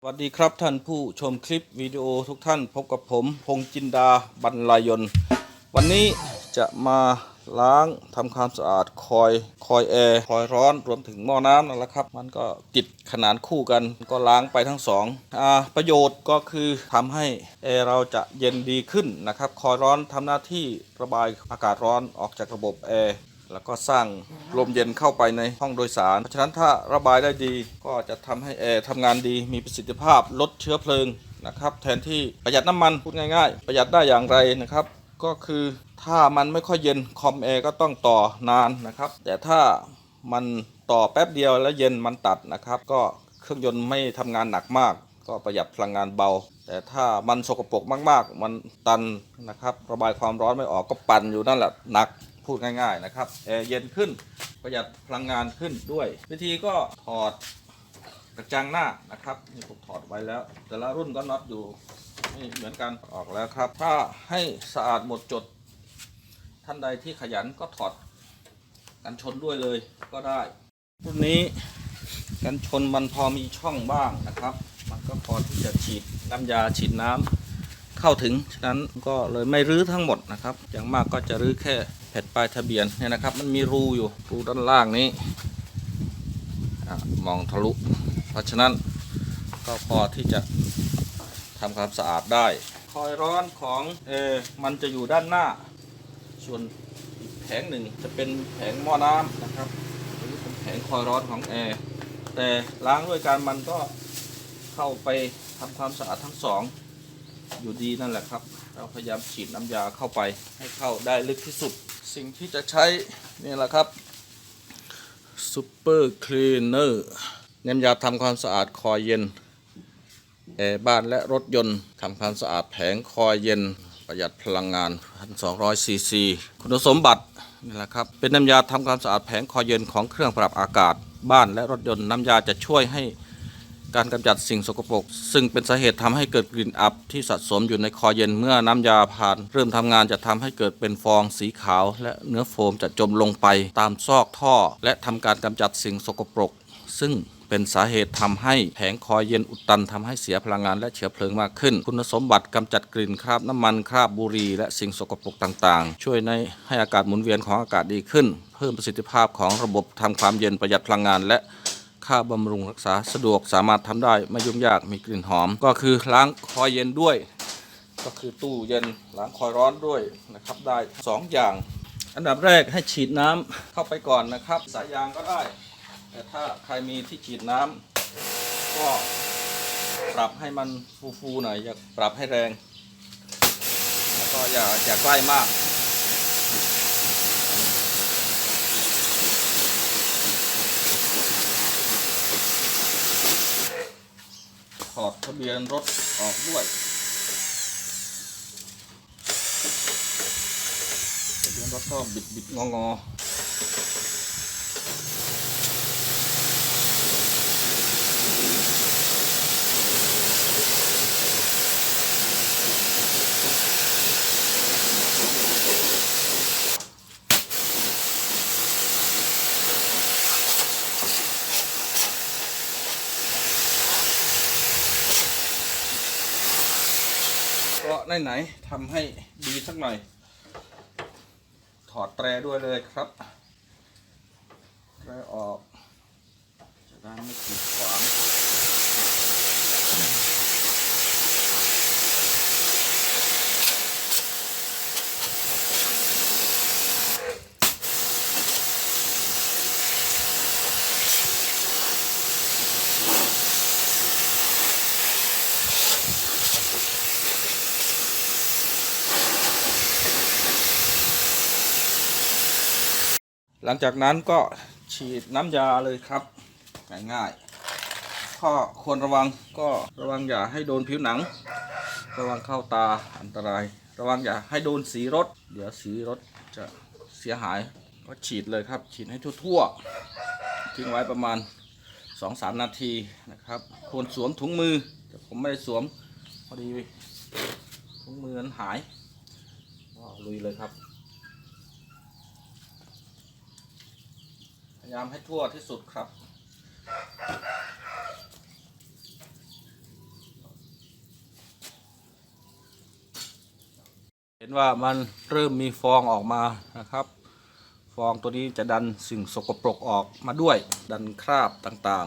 สวัสดีครับท่านผู้ชมคลิปวิดีโอทุกท่านพบกับผมพงจินดาบรรลายน วันนี้จะมาล้างทำความสะอาดคอยคอยแอร์คอยร้อนรวมถึงหม้อน้ำนั่นแหละครับ มันก็ติดขนานคู่กันก็ล้างไปทั้งสองอาประโยชน์ก็คือทำให้แอร์เราจะเย็นดีขึ้นนะครับ คอยร้อนทำหน้าที่ระบายอากาศร้อนออกจากระบบแอร์ แล้วก็สร้างลมเย็นเข้าไปในห้องโดยสาร เพราะฉะนั้นถ้าระบายได้ดีก็จะทำให้แอร์ทำงานดี มีประสิทธิภาพลดเชื้อเพลิงนะครับ แทนที่ประหยัดน้ำมันพูดง่ายๆ ประหยัดได้อย่างไรนะครับ ก็คือถ้ามันไม่ค่อยเย็นคอมแอร์ก็ต้องต่อนานนะครับ แต่ถ้ามันต่อแป๊บเดียวแล้วเย็นมันตัดนะครับ ก็เครื่องยนต์ไม่ทำงานหนักมาก ก็ประหยัดพลังงานเบา แต่ถ้ามันสกปรกมากๆ มันตันนะครับ ระบายความร้อนไม่ออกก็ปั่นอยู่นั่นแหละหนัก พูดง่ายๆนะครับแอร์เย็นขึ้นประหยัดพลังงานขึ้นด้วย วิธีก็ถอดกระจังหน้านะครับนี่ผมถอดไว้แล้ว แต่ละรุ่นก็น็อตอยู่นี่เหมือนกันออกแล้วครับ ถ้าให้สะอาดหมดจด ท่านใดที่ขยันก็ถอดกันชนด้วยเลยก็ได้ รุ่นนี้กันชนมันพอมีช่องบ้างนะครับ มันก็พอที่จะฉีดน้ำยาฉีดน้ำ เข้าถึง ฉะนั้นก็เลยไม่รื้อทั้งหมดนะครับ อย่างมากก็จะรื้อแค่แผ่นป้ายทะเบียนเนี่ยนะครับ มันมีรูอยู่รูด้านล่างนี้มองทะลุ เพราะฉะนั้นก็พอที่จะทำความสะอาดได้ คอยร้อนของเออมันจะอยู่ด้านหน้า ส่วนอีกแผงหนึ่งจะเป็นแผงหม้อน้ำนะครับอันนี้เป็นแผงคอยร้อนของแอร์แต่ล้างด้วยการมันก็เข้าไปทำความสะอาดทั้งสอง อยู่ดีนั่นแหละครับ เราพยายามฉีดน้ำยาเข้าไป ให้เข้าได้ลึกที่สุด สิ่งที่จะใช้นี่แหละครับซูเปอร์คลีนเนอร์น้ำยาทำความสะอาดคอยเย็นแอร์บ้านและรถยนต์ทำความสะอาดแผงคอยเย็นประหยัดพลังงาน 1,200 ซีซี คุณสมบัตินี่แหละครับ เป็นน้ำยาทำความสะอาดแผงคอยเย็นของเครื่องปรับอากาศ บ้านและรถยนต์น้ำยาจะช่วยให้ การกำจัดสิ่งสกปรกซึ่งเป็นสาเหตุทำให้เกิดกลิ่นอับที่สะสมอยู่ในคอเย็นเมื่อน้ำยาผ่าน เริ่มทำงานจะทำให้เกิดเป็นฟองสีขาว และเนื้อโฟมจะจมลงไปตามซอกท่อ และทำการกำจัดสิ่งสกปรก ซึ่งเป็นสาเหตุทำให้แผงคอยเย็นอุดตันทำให้เสียพลังงานและเชื้อเพลิงมากขึ้น คุณสมบัติกำจัดกลิ่นคราบน้ำมันคราบบุหรี่และสิ่งสกปรกต่างๆ ช่วยในให้อากาศหมุนเวียนของอากาศดีขึ้น เพิ่มประสิทธิภาพของระบบทำความเย็นประหยัดพลังงานและ ค่าบำรุงรักษาสะดวกสามารถทำได้ไม่ยุ่งยากมีกลิ่นหอม ก็คือล้างคอยเย็นด้วย ก็คือตู้เย็นล้างคอยร้อนด้วยนะครับได้สองอย่าง อันดับแรกให้ฉีดน้ำเข้าไปก่อนนะครับสายยางก็ได้ แต่ถ้าใครมีที่ฉีดน้ำก็ปรับให้มันฟูๆหน่อยอย่าปรับให้แรง แล้วก็อย่าอย่าใกล้มาก อดทะเบียนรถออกด้วยทะเบียนรถก็บิดบิดงองอ ก็ไหนๆทำให้ดีสักหน่อย ถอดแตรด้วยเลยครับแตรออกจะได้ไม่ขีดขวาง หลังจากนั้นก็ฉีดน้ำยาเลยครับ ง่ายๆข้อควรระวังก็ระวังอย่าให้โดนผิวหนัง ระวังเข้าตาอันตราย ระวังอย่าให้โดนสีรถ เดี๋ยวสีรถจะเสียหายก็ฉีดเลยครับ ฉีดให้ทั่วๆทิ้งไว้ประมาณ 2-3 นาทีนะครับควรสวมถุงมือแต่ผมไม่ได้สวมพอดีถุงมือนั้นหายก็ลุยเลยครับ ยายามให้ทั่วที่สุดครับ เห็นว่ามันเริ่มมีฟองออกมานะครับ ฟองตัวนี้จะดันสิ่งสกปรกออกมาด้วย ดันคราบต่าง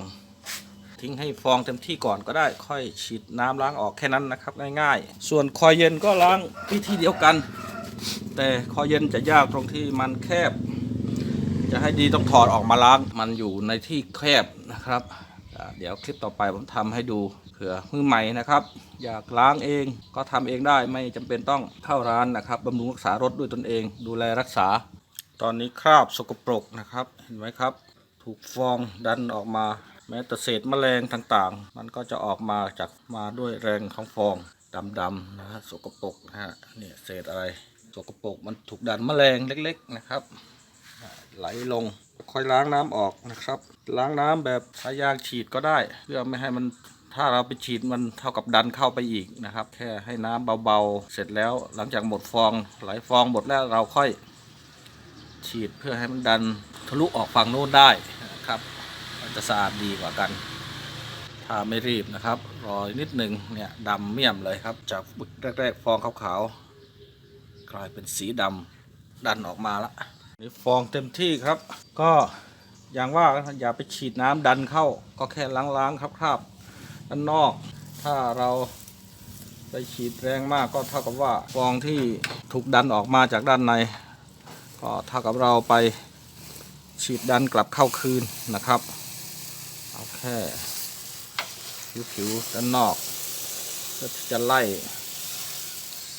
ๆ ทิ้งให้ฟองเต็มที่ก่อนก็ได้ ค่อยฉีดน้ำล้างออกแค่นั้นนะครับ ง่ายๆ ส่วนคอยเย็นก็ล้างวิธีเดียวกัน แต่คอยเย็นจะยากตรงที่มันแคบ จะให้ดีต้องถอดออกมาล้างมันอยู่ในที่แคบนะครับเดี๋ยวคลิปต่อไปผมทำให้ดูเผื่อมือใหม่นะครับ อยากล้างเองก็ทำเองได้ไม่จำเป็นต้องเข้าร้านนะครับบำรุงรักษารถด้วยตนเอง ดูแลรักษา ตอนนี้คราบสกปรกนะครับ เห็นไหมครับ ถูกฟองดันออกมา แม้แต่เศษแมลงต่างๆ มันก็จะออกมาจากมาด้วยแรงของฟองดำๆนะฮะสกปรกนะฮะเนี่ยเศษอะไรสกปรกมันถูกดันแมลงเล็ก ๆ นะครับ ไหลลง ค่อยล้างน้ำออกนะครับ ล้างน้ำแบบใช้ยางฉีดก็ได้ เพื่อไม่ให้มันถ้าเราไปฉีดมันเท่ากับดันเข้าไปอีกนะครับ แค่ให้น้ำเบาๆ เสร็จแล้วหลังจากหมดฟอง ไหลฟองหมดแล้วเราค่อย ฉีดเพื่อให้มันดันทะลุออกฝั่งโน้นได้นะครับมันจะสะอาดดีกว่ากัน ถ้าไม่รีบนะครับ รอนิดหนึ่งเนี่ยดำเมี่ยมเลยครับ จากแรกๆฟองขาวๆกลายเป็นสีดำดันออกมาละ นี่ฟองเต็มที่ครับ ก็อย่างว่าอย่าไปฉีดน้ำดันเข้า ก็แค่ล้างๆครับครับด้านนอก ถ้าเราไปฉีดแรงมากก็เท่ากับว่าฟองที่ถูกดันออกมาจากด้านใน ก็เท่ากับเราไปฉีดดันกลับเข้าคืนนะครับ เอาแค่ผิวๆด้านนอกเพื่อที่จะไล่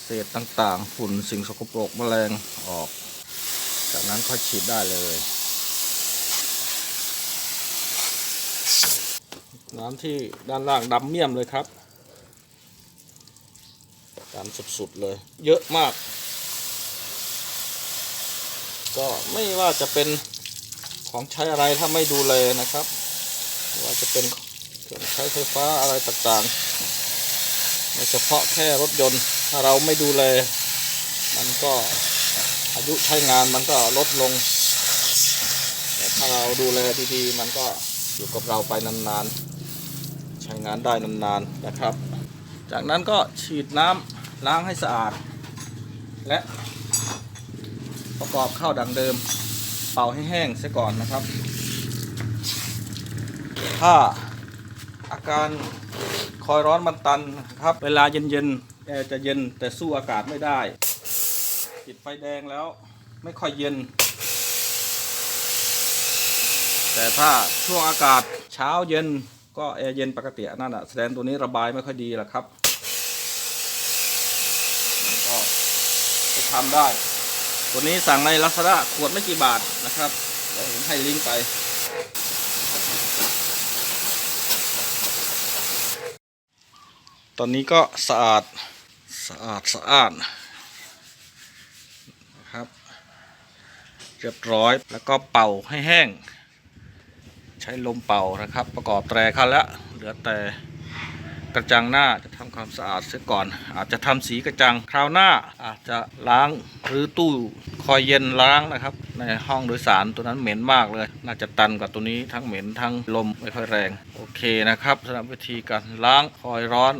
เศษต่างๆ ฝุ่นสิ่งสกปรกแมลงออก จากนั้นค่อยฉีดได้เลย น้ำที่ด้านล่างดำเมี่ยมเลยครับดำสุดๆเลย เยอะมาก ก็ไม่ว่าจะเป็นของใช้อะไรถ้าไม่ดูแลนะครับ ว่าจะเป็นเครื่องใช้ไฟฟ้าอะไรต่างๆไม่เฉพาะแค่รถยนต์ ถ้าเราไม่ดูแลมันก็ อายุใช้งานมันก็ลดลง แต่ถ้าเราดูแลดีๆ มันก็อยู่กับเราไปนานๆ ใช้งานได้นานๆนะครับ จากนั้นก็ฉีดน้ำล้างให้สะอาด และประกอบเข้าดังเดิม เป่าให้แห้งซะก่อนนะครับ ถ้าอาการคอยร้อนมันตันครับ เวลาเย็นๆแอร์จะเย็นแต่สู้อากาศไม่ได้ ติดไฟแดงแล้วไม่ค่อยเย็น แต่ถ้าช่วงอากาศเช้าเย็นก็แอร์เย็นปกตินั่นอะแสดงตัวนี้ระบายไม่ค่อยดีแหละครับ ก็ไปทำได้ ตัวนี้สั่งในลักษณะขวดไม่กี่บาทนะครับเดี๋ยวผมให้ลิงก์ไปตอนนี้ก็สะอาดสะอาดสะอาดนะครับ เรียบร้อย แล้วก็เป่าให้แห้ง ใช้ลมเป่านะครับ ประกอบแตรคันแล้วเหลือแต่กระจังหน้าจะทำความสะอาดเสียก่อน อาจจะทำสีกระจังคราวหน้าอาจจะล้างหรือตู้คอยเย็นล้างนะครับในห้องโดยสารตัวนั้นเหม็นมากเลย น่าจะตันกว่าตัวนี้ทั้งเหม็นทั้งลมไม่ค่อยแรง โอเคนะครับสำหรับวิธีการล้างคอยร้อน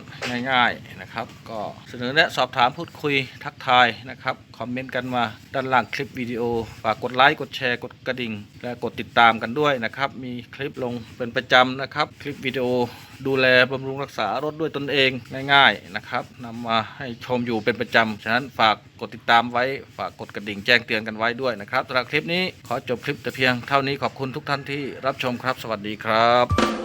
ง่าย ๆนะครับ ก็เสนอแนะสอบถามพูดคุยทักทายนะครับคอมเมนต์กันมาด้านล่างคลิปวิดีโอฝากกดไลค์กดแชร์กดกระดิ่ง และกดติดตามกันด้วยนะครับ มีคลิปลงเป็นประจำนะครับ คลิปวิดีโอดูแลบำรุงรักษารถด้วยตนเองง่ายๆนะครับนำมาให้ชมอยู่เป็นประจำฉะนั้นฝากกดติดตามไว้ ฝากกดกระดิ่งแจ้งเตือนกันไว้ด้วยนะครับสำหรับคลิปนี้ขอจบคลิปแต่เพียงเท่านี้ขอบคุณทุกท่านที่รับชมครับ สวัสดีครับ